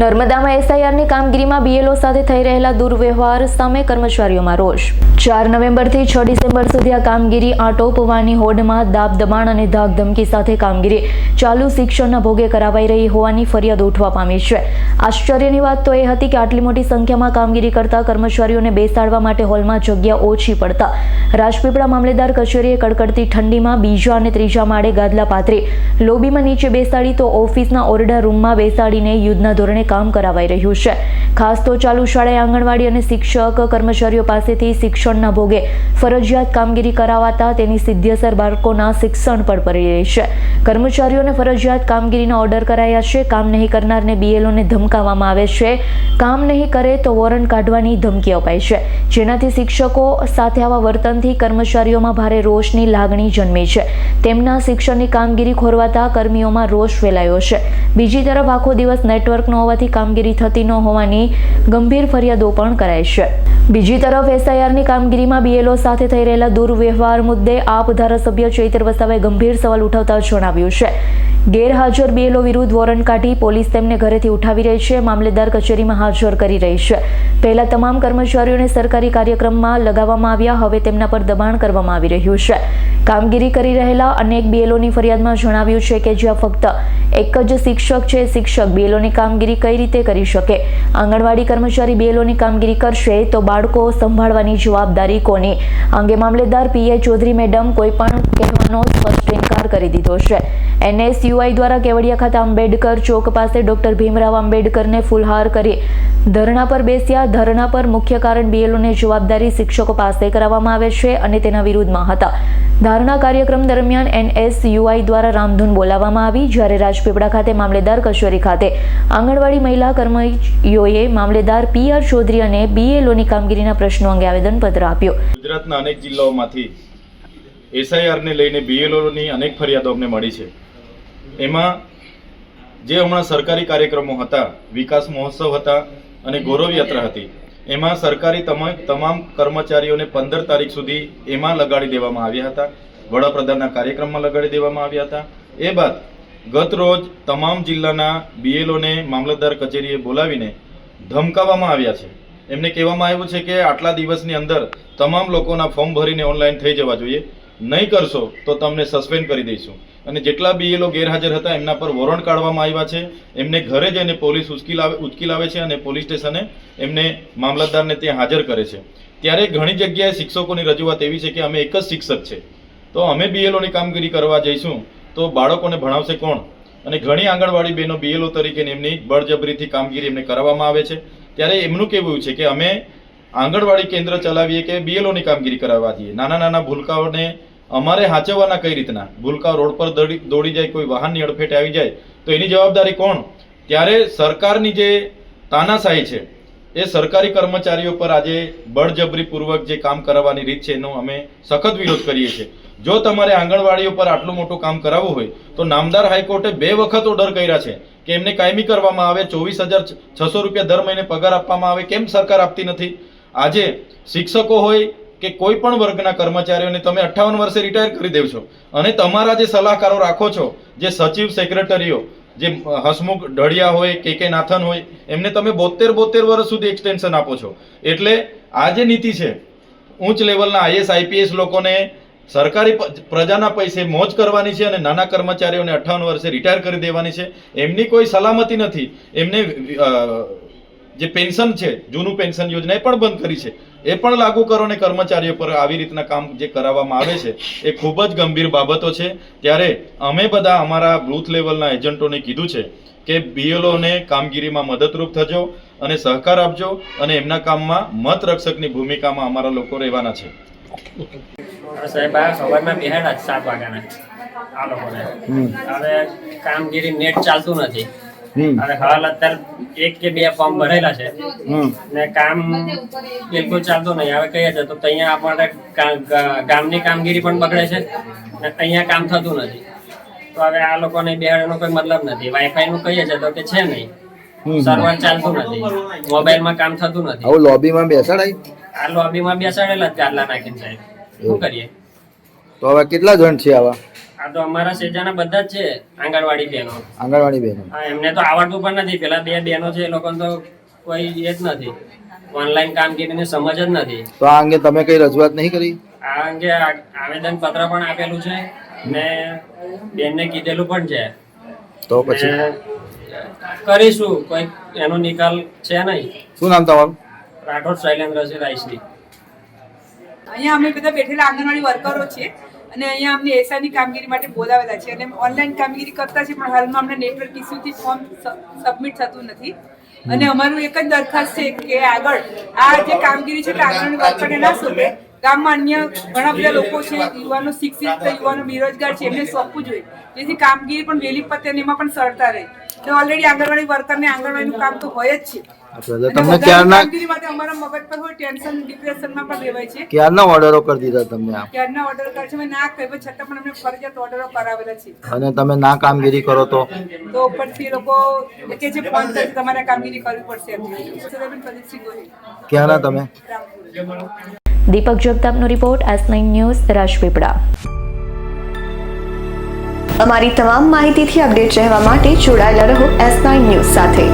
નર્મદામાં એસઆઈઆરની કામગીરીમાં બીએલઓ સાથે થઈ રહેલા દુર્વ્યવહાર સામે કર્મચારીઓમાં રોષ. ચાર નવેમ્બરથી છ ડિસેમ્બર સુધી આ કામગીરી આટોપવાની હોડમાં દાબ દબાણ અને ધાકધમકી સાથે કામગીરી ચાલુ શિક્ષણના ભોગે કરાવાઈ રહી હોવાની ફરિયાદ ઉઠવા પામી છે. આશ્ચર્યની વાત તો એ હતી કે આટલી મોટી સંખ્યામાં કામગીરી કરતા કર્મચારીઓને બેસાડવા માટે હોલમાં જગ્યા ઓછી પડતા. રાજપીપળા મામલેદાર કચેરીએ કડકડતી ઠંડીમાં બીજા અને ત્રીજા માળે ગાદલા પાથરી લોબીમાં નીચે બેસાડી તો ઓફિસના ઓરડા રૂમમાં બેસાડીને યુદ્ધના ધોરણે કામ કરાવાઈ રહ્યું છે. ખાસ તો ચાલુ શાળાએ આંગણવાડી અને શિક્ષક કર્મચારીઓ પાસેથી શિક્ષણના ભોગે ફરજિયાત કામગીરી કરાવાતા તેની સીધી અસર બાળકોના શિક્ષણ પર પડી રહી છે. કર્મચારીઓને ફરજિયાત કામગીરીના ઓર્ડર કરાયા છે. કામ નહીં કરનારને બીએલઓને ધમકાવવામાં આવે છે. કામ નહીં કરે તો વોરંટ કાઢવાની ધમકી અપાય છે. જેનાથી શિક્ષકો સાથે આવા વર્તનથી કર્મચારીઓમાં ભારે રોષની લાગણી જન્મી છે. તેમના શિક્ષણની કામગીરી ખોરવાતા કર્મીઓમાં રોષ ફેલાયો છે. બીજી તરફ આખો દિવસ નેટવર્કનો ન હોવાથી કામગીરી થતી ન હોવાની ગંભીર ફરિયાદો પણ કરાય છે. બીજી તરફ એસઆઈઆરની કામગીરીમાં બીએલઓ સાથે થઈ રહેલા દુર્વ્યવહાર મુદ્દે આપ ધારાસભ્ય ચૈતર વસાવાએ ગંભીર સવાલ ઉઠાવતા જણાવ્યું છે. ગેરહાજર બીએલઓ વિરુદ્ધ વોરંટ કાઢી પોલીસ તેમને ઘરેથી ઉઠાવી રહી છે. મામલેદાર કચેરીમાં હાજર કરી રહી છે. પહેલા તમામ કર્મચારીઓને સરકારી કાર્યક્રમમાં લગાવવામાં આવ્યા. હવે તેમના પર દબાણ કરવામાં આવી રહ્યું છે. કામગીરી કરી રહેલા અનેક બીએલઓની ફરિયાદમાં જણાવ્યું છે કે જ્યાં ફક્ત એક જ શિક્ષક છે, શિક્ષક બીએલઓની કામગીરી કઈ રીતે કરી શકે? આંગણવાડી કર્મચારી બીએલઓની કામગીરી કરશે તો બાળકો સંભાળવાની જવાબદારી કોની? અંગે મામલેદાર પીએ ચૌધરી મેડમ કોઈ પણ કહેવાનો સ્પષ્ટ ઇનકાર કરી દીધો છે. એનએસયુઆઈ દ્વારા કેવડિયા ખાતે આંબેડકર ચોક પાસે ડોક્ટર ભીમરાવ આંબેડકરને ફૂલહાર કરી ધરણા પર બેસ્યા. ધરણા પર મુખ્ય કારણ બીએલઓને જવાબદારી શિક્ષકો પાસે કરાવવામાં આવે છે અને તેના વિરુદ્ધમાં હતા. ધારણા કાર્યક્રમ દરમિયાન એનએસયુઆઈ દ્વારા રામધૂન બોલાવવામાં આવી. જ્યારે રાજપીપળા ખાતે મામલેદાર કચેરી ખાતે આંગણવાડી મહિલા કર્મચારીઓએ મામલેદાર પી આર ચૌધરી અને બીએલઓની કામગીરીના પ્રશ્નો અંગે આવેદનપત્ર આપ્યું. ગુજરાતના અનેક જિલ્લાઓમાંથી એસઆઈઆરને લઈને બીએલઓની અનેક ફરિયાદો અમને મળી છે. એમાં જે હમણાં સરકારી કાર્યક્રમો હતા, વિકાસ મહોત્સવ હતા અને ગૌરવ યાત્રા હતી, એમાં સરકારી તમામ કર્મચારીઓને પંદર તારીખ સુધી એમાં લગાડી દેવામાં આવ્યા હતા, વડાપ્રધાનના કાર્યક્રમમાં લગાડી દેવામાં આવ્યા હતા. એ બાદ ગત રોજ તમામ જિલ્લાના બીએલઓને મામલતદાર કચેરીએ બોલાવીને ધમકાવવામાં આવ્યા છે. એમને કહેવામાં આવ્યું છે કે આટલા દિવસની અંદર તમામ લોકોના ફોર્મ ભરીને ઓનલાઈન થઈ જવા જોઈએ. નહીં કરશો, તો તમને સસ્પેન્ડ કરી દઈશું. અને જેટલા બીએલઓ ગેરહાજર હતા, એમના પર વોરંટ કાઢવામાં આવ્યા છે. એમને ઘરે જઈને પોલીસ ઉચકી લાવે ઉચકી લાવે છે અને પોલીસ સ્ટેશને એમને મામલતદારને ત્યાં હાજર કરે છે. ત્યારે ઘણી જગ્યાએ શિક્ષકોની રજૂઆત એવી છે કે અમે એક જ શિક્ષક છે. તો અમે બીએલઓની કામગીરી કરવા જઈશું, તો બાળકોને ભણાવશે કોણ? અને ઘણી આંગણવાડી બહેનો બીએલઓ તરીકે એમની બળજબરીથી કામગીરી એમને કરાવવામાં આવે છે. ત્યારે એમનું કહેવું છે કે અમે આંગણવાડી કેન્દ્ર ચલાવીએ કે બીએલઓની કામગીરી કરાવવા જઈએ. નાના નાના ભૂલકાઓને અમારે હાચવવાના કઈ રીતના? ભૂલકા રોડ પર દોડી જાય, કોઈ વાહનની અડફેટે આવી જાય, તો એની જવાબદારી કોણ? ત્યારે સરકારની જે તાનાશાહી છે, એ સરકારી કર્મચારીઓ પર આજે બળજબરીપૂર્વક જે કામ કરાવવાની રીત છે, એનો અમે સખત વિરોધ કરીએ છીએ. જો તમારે આંગણવાડીઓ પર આટલું મોટું કામ કરાવવું હોય, તો નામદાર હાઈકોર્ટે બે વખત ઓર્ડર કર્યા છે કે એમને કાયમી કરવામાં આવે, ચોવીસ હજાર છસો રૂપિયા દર મહિને પગાર આપવામાં આવે, કેમ સરકાર આપતી નથી? આજે શિક્ષકો હોય કે કોઈ પણ વર્ગના કર્મચારીઓને તમે અઠ્ઠાવન વર્ષે રિટાયર કરી દેવ છો. અને તમારા જે સલાહકારો રાખો છો, જે સચિવ સેક્રેટરીઓ જે હસમુખ ઢળિયા હોય, કે કે નાથન હોય, એમને તમે બોતેર બોતેર વર્ષ સુધી એક્સટેન્શન આપો છો. એટલે આ જે નીતિ છે, ઉચ્ચ લેવલના આઈએસ, આઈપીએસ લોકોને સરકારી પ્રજાના પૈસે મોજ કરવાની છે અને નાના કર્મચારીઓને અઠ્ઠાવન વર્ષે રિટાયર કરી દેવાની છે. એમની કોઈ સલામતી નથી. એમને જે પેન્શન છે જૂનું પેન્શન યોજના એ પણ બંધ કરી છે. એ પણ લાગુ કરો ને કર્મચારીઓ પર આવી રીતના કામ જે કરાવવામાં આવે છે એ ખૂબ જ ગંભીર બાબતો છે. ત્યારે અમે બધા અમારા બૂથ લેવલના એજન્ટોને કીધું છે કે બીએલઓને કામગીરીમાં મદદરૂપ થજો અને સહકાર આપજો અને એમના કામમાં મત રક્ષકની ભૂમિકામાં અમારા લોકો રહેવાના છે. સાહેબ આ સવારના બેહાડા સાત વાગ્યાના. આ લોકોને. હવે કામગીરી નેટ ચાલતું નથી. હવે હાલ અત્યારે એક કે બે ફોર્મ ભરેલા છે. ને કામ બિલકુલ ચાલતું નહીં. હવે કહીએ છે તો અહીંયા આપણે ગામની કામગીરી પણ બગડે છે ને અહીંયા કામ થતું નથી. તો હવે આ લોકોને બેહાડવાનો કોઈ મતલબ નથી. વાઈફાઈ નું કહીએ છે તો કે છે નહીં. સર્વર ચાલતું નથી. મોબાઈલમાં કામ થતું નથી. આવું લોબીમાં બેસાડાય? આ લોબીમાં બેસાડેલા જ ગાદલા નાખીને સાહેબ. શું કરીએ? તો હવે કેટલા જણ છે આવા? આ તો અમારા સેજાના બધા જ છે આંગણવાડી બહેનો. આંગણવાડી બહેનો. હા એમને તો આવડતું પણ નથી. પેલા બે બહેનો છે એ લોકોને તો કોઈ એ જ નથી. ઓનલાઈન કામગીરીની સમજ જ નથી. તો આ અંગે તમે કઈ રજૂઆત નહીં કરી? આ અંગે આવેદન પત્ર પણ આપેલું છે ને બેનને કીધેલું પણ છે. તો પછી? કરીશું કોઈ એનો નિકાલ છે નહીં. શું નામ તમારું? રાઠોડ શૈલેન્દ્રસિંહ રાયસની. અહીંયા અમે બધા બેઠેલા આંગણવાડી વર્કરો છે અને અહીંયા અમને એસઆઈની કામગીરી માટે બોલાવેલા છે અને ઓનલાઈન કામગીરી કરતા છે, પણ હાલમાં અમને નેટવર્ક ઇસ્યુથી ફોર્મ સબમિટ થતું નથી. અને અમારું એક જ દરખાસ્ત છે કે આગળ આ જે કામગીરી છે આંગણવાડી ના શોધે ગામમાં અન્ય ઘણા બધા લોકો છે, યુવાનો શિક્ષિત યુવાનો બેરોજગાર છે, એમને સોંપવું જોઈએ. જેથી કામગીરી પણ વહેલી પતે એમાં પણ સરળતા રહે. તો ઓલરેડી આંગણવાડી વર્કરને આંગણવાડીનું કામ તો હોય જ છે. તમને ક્યારના અમારા મગજ પર હોય ટેન્શન ડિપ્રેશનમાં પણ રહેવાય છે. ક્યારના ઓર્ડરો કરી દીધા તમને આપ ક્યારના ઓર્ડર કરે છે ના કહેવા છતાં પણ અમને ફરજિયાત ઓર્ડરો કરાવેલા છે. અને તમે ના કામગીરી કરો તો? તો ઉપરથી લોકો કે જે ફોન કરશે તમારે કામગીરી કરવી પડશે ક્યાંના તમે? Deepak જગતાપનો report S nine news Rajpipla. અમારી તમામ માહિતીથી અપડેટ રહેવા માટે જોડાયેલા રહો એસ નાઇન ન્યૂઝ સાથે.